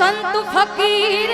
ਸੰਤ ਫਕੀਰ